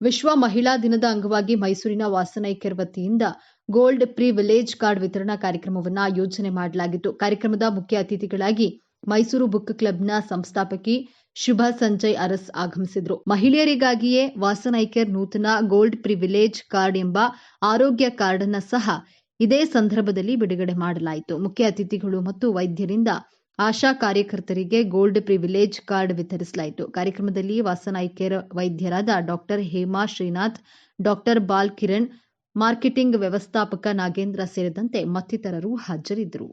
ವಿಶ್ವ ಮಹಿಳಾ ದಿನದ ಅಂಗವಾಗಿ ಮೈಸೂರಿನ ವಾಸನೈಕ್ಯರ್ ವತಿಯಿಂದ ಗೋಲ್ಡ್ ಪ್ರೀ ವಿಲೇಜ್ ಕಾರ್ಡ್ ವಿತರಣಾ ಕಾರ್ಯಕ್ರಮವನ್ನು ಆಯೋಜನೆ ಮಾಡಲಾಗಿತ್ತು. ಕಾರ್ಯಕ್ರಮದ ಮುಖ್ಯ ಅತಿಥಿಗಳಾಗಿ ಮೈಸೂರು ಬುಕ್ ಕ್ಲಬ್ನ ಸಂಸ್ಥಾಪಕಿ ಶುಭಾ ಸಂಜಯ್ ಅರಸ್ ಆಗಮಿಸಿದ್ರು. ಮಹಿಳೆಯರಿಗಾಗಿಯೇ ವಾಸನೈಕ್ಯರ್ ನೂತನ ಗೋಲ್ಡ್ ಪ್ರಿವಿಲೇಜ್ ಕಾರ್ಡ್ ಎಂಬ ಆರೋಗ್ಯ ಕಾರ್ಡ್ ಸಹ ಇದೇ ಸಂದರ್ಭದಲ್ಲಿ ಬಿಡುಗಡೆ ಮಾಡಲಾಯಿತು. ಮುಖ್ಯ ಅತಿಥಿಗಳು ಮತ್ತು ವೈದ್ಯರಿಂದ ಆಶಾ ಕಾರ್ಯಕರ್ತರಿಗೆ ಗೋಲ್ಡ್ ಪ್ರಿವಿಲೇಜ್ ಕಾರ್ಡ್ ವಿತರಿಸಲಾಯಿತು. ಕಾರ್ಯಕ್ರಮದಲ್ಲಿ ವಾಸನಾಯ್ಕೆರ ವೈದ್ಯರಾದ doctor Hema Srinath, doctor Bal Kiran marketing ವ್ಯವಸ್ಥಾಪಕ ನಾಗೇಂದ್ರ ಸೇರಿದಂತೆ ಮತ್ತಿತರರು ಹಾಜರಿದ್ದರು.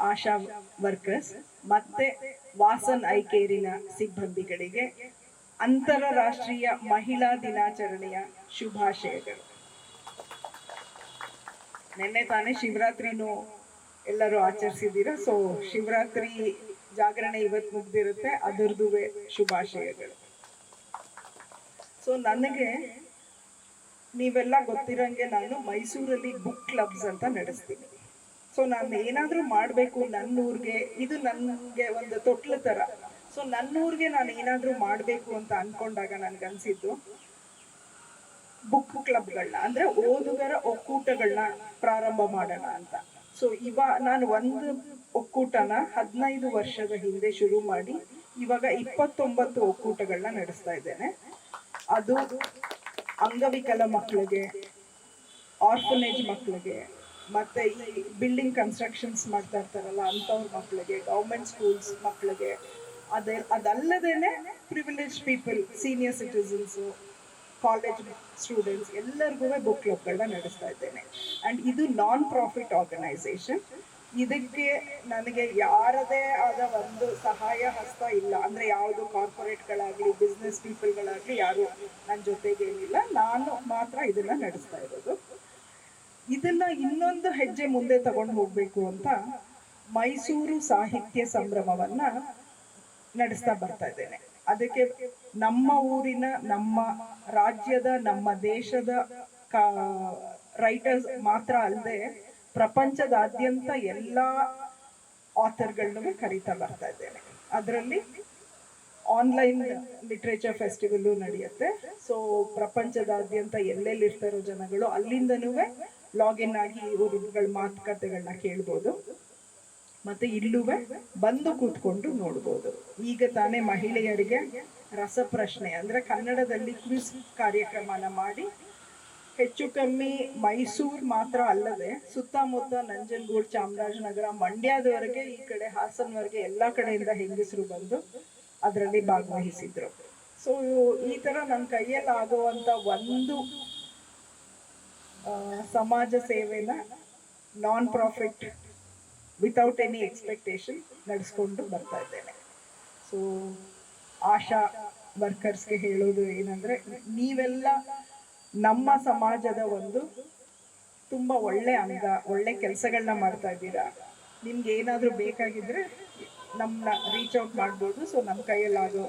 ಆಶಾ ವರ್ಕರ್ಸ್ ಮತ್ತೆ ವಾಸನ್ ಐಕೇರಿನ ಸಿಬ್ಬಂದಿಗಳಿಗೆ ಅಂತಾರಾಷ್ಟ್ರೀಯ ಮಹಿಳಾ ದಿನಾಚರಣೆಯ ಶುಭಾಶಯಗಳು. ನಿನ್ನೆ ತಾನೇ ಶಿವರಾತ್ರಿನೂ ಎಲ್ಲರೂ ಆಚರಿಸಿದ್ದೀರಾ? ಸೊ ಶಿವರಾತ್ರಿ ಜಾಗರಣೆ ಇವತ್ತು ಮುಗ್ದಿರುತ್ತೆ. ಅದರದ್ದು ಶುಭಾಶಯಗಳು. ಸೊ ನನಗೆ ನೀವೆಲ್ಲ ಗೊತ್ತಿರೋಂಗೆ ನಾನು ಮೈಸೂರಲ್ಲಿ ಬುಕ್ ಕ್ಲಬ್ಸ್ ಅಂತ ನಡೆಸ್ತೀನಿ. ಸೊ ನಾನು ಏನಾದರೂ ಮಾಡಬೇಕು ನನ್ನ ಊರಿಗೆ, ಇದು ನನಗೆ ಒಂದು ತೊಟ್ಲು ಥರ ಸೊ ನನ್ನ ಊರಿಗೆ ನಾನು ಏನಾದರೂ ಮಾಡಬೇಕು ಅಂತ ಅಂದ್ಕೊಂಡಾಗ ನನಗನ್ಸಿದ್ದು ಬುಕ್ ಕ್ಲಬ್ಗಳನ್ನ ಅಂದ್ರೆ ಓದುಗರ ಒಕ್ಕೂಟಗಳನ್ನ ಪ್ರಾರಂಭ ಮಾಡೋಣ ಅಂತ. ಸೊ ಇವ ನಾನು ಒಂದು ಒಕ್ಕೂಟನ ಹದಿನೈದು ವರ್ಷದ ಹಿಂದೆ ಶುರು ಮಾಡಿ ಇವಾಗ ಇಪ್ಪತ್ತೊಂಬತ್ತು ಒಕ್ಕೂಟಗಳನ್ನ ನಡೆಸ್ತಾ ಇದ್ದೇನೆ. ಅದು ಅಂಗವಿಕಲ ಮಕ್ಕಳಿಗೆ ಆರ್ಫನೇಜ್ ಮಕ್ಕಳಿಗೆ, ಮತ್ತೆ ಈ ಬಿಲ್ಡಿಂಗ್ ಕನ್ಸ್ಟ್ರಕ್ಷನ್ಸ್ ಮಾಡ್ತಾ ಇರ್ತಾರಲ್ಲ ಅಂಥವ್ರ ಮಕ್ಕಳಿಗೆ ಗೌರ್ಮೆಂಟ್ ಸ್ಕೂಲ್ಸ್ ಮಕ್ಕಳಿಗೆ, ಅದೇ, ಅದಲ್ಲದೇನೆ privilege people senior citizens college students ಎಲ್ಲರಿಗೂ ಬುಕ್ ಕ್ಲಬ್ಗಳನ್ನ ನಡೆಸ್ತಾ ಇದ್ದೇನೆ. ಆ್ಯಂಡ್ ಇದು ನಾನ್ ಪ್ರಾಫಿಟ್ ಆರ್ಗನೈಸೇಷನ್ ಇದಕ್ಕೆ ನನಗೆ ಯಾರದೇ ಆದ ಒಂದು ಸಹಾಯ, ಹಸ್ತ ಇಲ್ಲ. ಅಂದರೆ ಯಾವುದು ಕಾರ್ಪೊರೇಟ್ಗಳಾಗಲಿ ಬಿಸ್ನೆಸ್ ಪೀಪಲ್ಗಳಾಗಲಿ ಯಾರು ನನ್ನ ಜೊತೆಗೆ ಏನಿಲ್ಲ. ನಾನು ಮಾತ್ರ ಇದನ್ನ ನಡೆಸ್ತಾ ಇರೋದು. ಇದನ್ನ ಇನ್ನೊಂದು ಹೆಜ್ಜೆ ಮುಂದೆ ತಗೊಂಡು ಹೋಗಬೇಕು ಅಂತ ಮೈಸೂರು ಸಾಹಿತ್ಯ ಸಂಭ್ರಮವನ್ನ ನಡೆಸ್ತಾ ಬರ್ತಾ ಇದ್ದೇನೆ. ಅದಕ್ಕೆ ನಮ್ಮ ಊರಿನ, ನಮ್ಮ ರಾಜ್ಯದ, ನಮ್ಮ ದೇಶದ ರೈಟರ್ಸ್ ಮಾತ್ರ ಅಲ್ಲದೆ ಪ್ರಪಂಚದಾದ್ಯಂತ ಎಲ್ಲ ಆಥರ್ಗಳನ್ನೂ ಕರೀತಾ ಬರ್ತಾ ಇದ್ದೇನೆ. ಅದರಲ್ಲಿ ಆನ್ಲೈನ್ ಲಿಟ್ರೇಚರ್ ಫೆಸ್ಟಿವಲ್ಲು ನಡೆಯುತ್ತೆ. ಸೊ ಪ್ರಪಂಚದಾದ್ಯಂತ ಎಲ್ಲೆಲ್ಲಿ ಇರ್ತಾರೋ ಜನಗಳು ಅಲ್ಲಿಂದನೂ ಲಾಗಿನ್ ಆಗಿ ಇವರುಗಳ ಮಾತುಕತೆಗಳನ್ನ ಕೇಳ್ಬೋದು. ಮತ್ತೆ ಇಲ್ಲೂ ಬಂದು ಕೂತ್ಕೊಂಡು ನೋಡ್ಬೋದು. ಈಗ ತಾನೇ ಮಹಿಳೆಯರಿಗೆ ರಸಪ್ರಶ್ನೆ ಅಂದರೆ ಕನ್ನಡದಲ್ಲಿ ಕ್ವಿಸ್ ಕಾರ್ಯಕ್ರಮನ ಮಾಡಿ ಹೆಚ್ಚು ಕಮ್ಮಿ ಮೈಸೂರು ಮಾತ್ರ ಅಲ್ಲದೆ ಸುತ್ತಮುತ್ತ ನಂಜನಗೂಡು, ಚಾಮರಾಜನಗರ, ಮಂಡ್ಯದವರೆಗೆ ಈ ಕಡೆ, ಹಾಸನವರೆಗೆ ಎಲ್ಲ ಕಡೆಯಿಂದ ಹೆಂಗಸರು ಬಂದು ಅದರಲ್ಲಿ ಭಾಗವಹಿಸಿದ್ರು. ಸೊ ಈ ತರ ನನ್ನ ಕೈಯಲ್ಲಿ ಆಗುವಂಥ ಒಂದು ಸಮಾಜ ಸೇವೆನ non profit without any expectation ನಡೆಸ್ಕೊಂಡು ಬರ್ತಾ ಇದ್ದೇನೆ. ಸೊ ಆಶಾ ವರ್ಕರ್ಸ್ಗೆ ಹೇಳೋದು ಏನಂದ್ರೆ, ನೀವೆಲ್ಲ ನಮ್ಮ ಸಮಾಜದ ಒಂದು ತುಂಬ ಒಳ್ಳೆ ಅಂಗ, ಒಳ್ಳೆ ಕೆಲಸಗಳನ್ನ ಮಾಡ್ತಾ ಇದ್ದೀರಾ? ನಿಮ್ಗೆ ಏನಾದರೂ ಬೇಕಾಗಿದ್ರೆ ನಮ್ಮನ್ನ ರೀಚ್ ಔಟ್ ಮಾಡ್ಬೋದು. ಸೊ ನಮ್ಮ ಕೈಯಲ್ಲಾಗೋ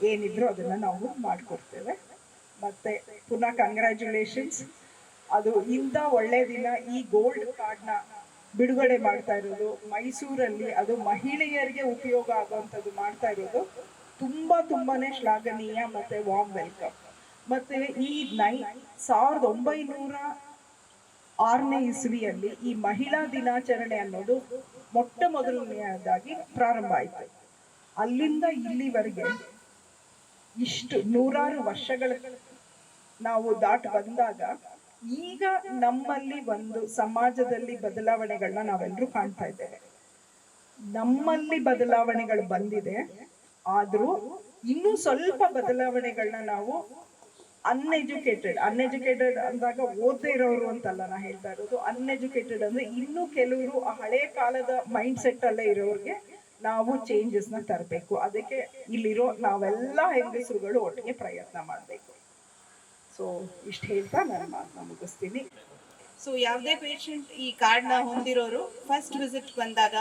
ಏನಿದ್ರು ಅದನ್ನ ನಾವು ಮಾಡಿಕೊಡ್ತೇವೆ. ಮತ್ತು ಪುನಃ ಕಂಗ್ರ್ಯಾಚುಲೇಷನ್ಸ್ ಅದು ಇಂಥ ಒಳ್ಳೆ ದಿನ ಈ ಗೋಲ್ಡ್ ಕಾರ್ಡ್ನ ಬಿಡುಗಡೆ ಮಾಡ್ತಾ ಇರೋದು, ಮೈಸೂರಲ್ಲಿ ಅದು ಮಹಿಳೆಯರಿಗೆ ಉಪಯೋಗ ಆಗುವಂಥದ್ದು ಮಾಡ್ತಾ ಇರೋದು. ತುಂಬ ತುಂಬಾನೇ ಶ್ಲಾಘನೀಯ ಮತ್ತೆ ವಾಮ್ ವೆಲ್ಕಮ್ ಮತ್ತೆ ಈ ನೈ ಸಾವಿರದ ಒಂಬೈನೂರ ಆರನೇ ಇಸ್ವಿಯಲ್ಲಿ ಈ ಮಹಿಳಾ ದಿನಾಚರಣೆ ಅನ್ನೋದು ಮೊಟ್ಟ ಮೊದಲನೆಯದಾಗಿ ಪ್ರಾರಂಭ ಆಯಿತು. ಅಲ್ಲಿಂದ ಇಲ್ಲಿವರೆಗೆ ಇಷ್ಟು ನೂರಾರು ವರ್ಷಗಳ ನಾವು ದಾಟ್ ಬಂದಾಗ ಈಗ ನಮ್ಮಲ್ಲಿ ಒಂದು ಸಮಾಜದಲ್ಲಿ ಬದಲಾವಣೆಗಳನ್ನ ನಾವೆಲ್ಲರೂ ಕಾಣ್ತಾ ಇದ್ದೇವೆ. ನಮ್ಮಲ್ಲಿ ಬದಲಾವಣೆಗಳು ಬಂದಿದೆ. ಆದ್ರೂ ಇನ್ನೂ ಸ್ವಲ್ಪ ಬದಲಾವಣೆಗಳನ್ನ ನಾವು ಅನ್ಎಜುಕೇಟೆಡ್ ಅನ್ಎಜುಕೇಟೆಡ್ ಅಂದಾಗ ಓದದೇ ಇರೋರು ಅಂತಲ್ಲ ನಾ ಹೇಳ್ತಾ ಇರೋದು. ಅನ್ಎಜುಕೇಟೆಡ್ ಅಂದ್ರೆ ಇನ್ನೂ ಕೆಲವರು ಆ ಹಳೆ ಕಾಲದ ಮೈಂಡ್ ಸೆಟ್ ಅಲ್ಲೇ ಇರೋರಿಗೆ ನಾವು ಚೇಂಜಸ್ನ ತರಬೇಕು. ಅದಕ್ಕೆ ಇಲ್ಲಿರೋ ನಾವೆಲ್ಲ ಹೆಂಗಸರುಗಳು ಒಟ್ಟಿಗೆ ಪ್ರಯತ್ನ ಮಾಡಬೇಕು. ಸೊ ಇಷ್ಟು ಹೇಳ್ತಾ ನಾನು ಮಾತನ್ನ ಮುಗಿಸ್ತೀನಿ. ಸೊ ಯಾವುದೇ ಪೇಷಂಟ್ ಈ ಕಾರ್ಡ್ನ ಹೊಂದಿರೋರು ಫಸ್ಟ್ ವಿಸಿಟ್ ಬಂದಾಗ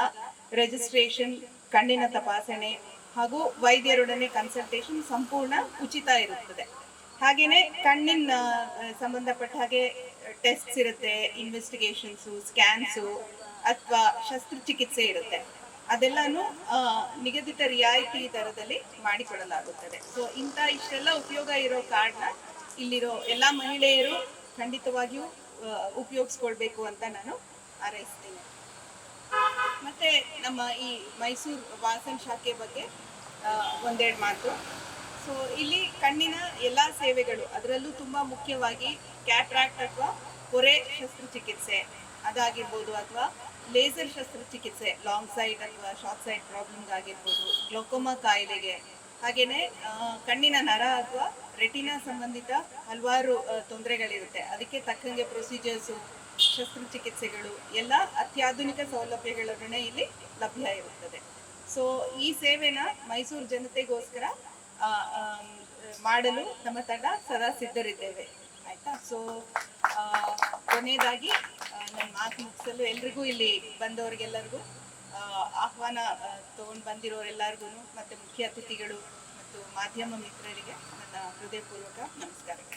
ರಿಜಿಸ್ಟ್ರೇಷನ್ ಕಣ್ಣಿನ ತಪಾಸಣೆ ಹಾಗೂ ವೈದ್ಯರೊಡನೆ ಕನ್ಸಲ್ಟೇಷನ್ ಸಂಪೂರ್ಣ ಉಚಿತ ಇರುತ್ತದೆ. ಹಾಗೆಯೇ ಕಣ್ಣಿನ ಸಂಬಂಧಪಟ್ಟ ಹಾಗೆ ಟೆಸ್ಟ್ಸ್ ಇರುತ್ತೆ ಇನ್ವೆಸ್ಟಿಗೇಷನ್ಸು ಸ್ಕ್ಯಾನ್ಸು ಅಥವಾ ಶಸ್ತ್ರಚಿಕಿತ್ಸೆ ಇರುತ್ತೆ. ಅದೆಲ್ಲನೂ ನಿಗದಿತ ರಿಯಾಯಿತಿ ದರದಲ್ಲಿ ಮಾಡಿಕೊಡಲಾಗುತ್ತದೆ. ಸೊ ಇಂಥ ಇಷ್ಟೆಲ್ಲ ಉಪಯೋಗ ಇರೋ ಕಾರ್ಡ್ನ ಇಲ್ಲಿರೋ ಎಲ್ಲ ಮಹಿಳೆಯರು ಖಂಡಿತವಾಗಿಯೂ ಉಪಯೋಗಿಸ್ಕೊಳ್ಬೇಕು ಅಂತ ನಾನು ಹಾರೈಸ್ತೀನಿ. ಮತ್ತೆ ನಮ್ಮ ಈ ಮೈಸೂರು ವಾಸನ್ ಶಾಖೆ ಬಗ್ಗೆ ಒಂದೆರಡು ಮಾತು. ಸೊ ಇಲ್ಲಿ ಕಣ್ಣಿನ ಎಲ್ಲ ಸೇವೆಗಳು, ಅದರಲ್ಲೂ ತುಂಬ ಮುಖ್ಯವಾಗಿ ಕ್ಯಾಟ್ರಾಕ್ಟ್ ಅಥವಾ ಪೊರೆ ಶಸ್ತ್ರಚಿಕಿತ್ಸೆ ಅದಾಗಿರ್ಬೋದು ಅಥವಾ ಲೇಸರ್ ಶಸ್ತ್ರಚಿಕಿತ್ಸೆ ಲಾಂಗ್ ಸೈಡ್ ಅಥವಾ ಶಾರ್ಟ್ ಸೈಡ್ ಪ್ರಾಬ್ಲಮ್ಗಾಗಿರ್ಬೋದು ಗ್ಲೋಕೋಮಾ ಕಾಯಿಲೆಗೆ ಹಾಗೆಯೇ ಕಣ್ಣಿನ ನರ ಅಥವಾ ರೆಟಿನಾ ಸಂಬಂಧಿತ ಹಲವಾರು ತೊಂದರೆಗಳಿರುತ್ತೆ. ಅದಕ್ಕೆ ತಕ್ಕಂಗೆ ಪ್ರೊಸೀಜರ್ಸು ಶಸ್ತ್ರಚಿಕಿತ್ಸೆಗಳು ಎಲ್ಲ ಅತ್ಯಾಧುನಿಕ ಸೌಲಭ್ಯಗಳೊಡನೆ ಇಲ್ಲಿ ಲಭ್ಯ ಇರುತ್ತದೆ. ಸೊ ಈ ಸೇವೆನ ಮೈಸೂರು ಜನತೆಗೋಸ್ಕರ ಮಾಡಲು ನಮ್ಮ ತಂಡ ಸದಾ ಸಿದ್ಧರಿದ್ದೇವೆ. ಆಯ್ತಾ? ಸೊ ಕೊನೆಯದಾಗಿ ನನ್ನ ಮಾತು ಮುಗಿಸಲು ಎಲ್ರಿಗೂ ಇಲ್ಲಿ ಬಂದವರಿಗೆಲ್ಲರಿಗೂ ಆಹ್ವಾನ ತೊಗೊಂಡು ಬಂದಿರೋರೆಲ್ಲರಿಗೂ ಮತ್ತು ಮುಖ್ಯ ಅತಿಥಿಗಳು ಮತ್ತು ಮಾಧ್ಯಮ ಮಿತ್ರರಿಗೆ ನನ್ನ ಹೃದಯಪೂರ್ವಕ ನಮಸ್ಕಾರಗಳು.